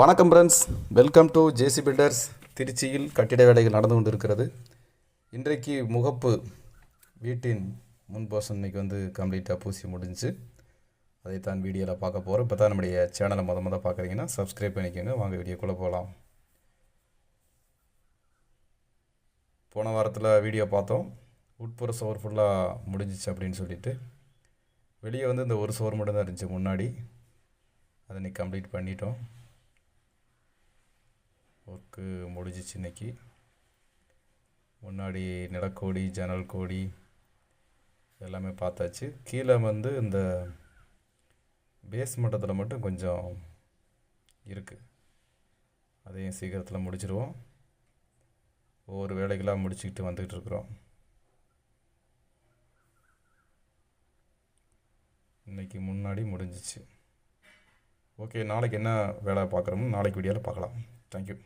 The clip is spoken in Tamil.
வணக்கம் friends welcome to JC builders திருச்சியில் கட்டிட வேலைகள் நடந்து கொண்டிருக்கிறது. இன்றைக்கு முகப்பு வீட்டின் முன் இன்றைக்கி இன்னைக்கு வந்து கம்ப்ளீட்டாக பூசி முடிஞ்சுச்சு அதைத்தான் வீடியோவில் பார்க்க போகிறோம் இப்போ தான் நம்முடைய சேனலை மொதல் மொதல் பார்க்குறீங்கன்னா சப்ஸ்கிரைப் பண்ணிக்கோங்க. வாங்க வீடியோக்குள்ளே போகலாம் போன வாரத்தில் வீடியோ பார்த்தோம். உட்புற சோர் ஃபுல்லாக முடிஞ்சிச்சு அப்படின்னு சொல்லிட்டு வெளியே வந்து இந்த ஒரு சோர் மட்டும் தான் இருந்துச்சு முன்னாடி. அதை இன்னைக்கு கம்ப்ளீட் பண்ணிட்டோம். ஒர்க்கு முடிஞ்சிச்சு இன்றைக்கி முன்னாடி நிலக்கோடி ஜன்னல் கோடி எல்லாமே பார்த்தாச்சு. கீழே வந்து இந்த பேஸ் மட்டத்தில் மட்டும் கொஞ்சம் இருக்குது அதையும் சீக்கிரத்தில் முடிச்சிடுவோம் ஒவ்வொரு வேலைகளாக முடிச்சுக்கிட்டு வந்துக்கிட்டு இருக்கிறோம். இன்னைக்கு முன்னாடி முடிஞ்சிச்சு. ஓகே நாளைக்கு என்ன வேலை பார்க்குறோமோ நாளைக்கு வீடியோவில் பார்க்கலாம். தேங்க்யூ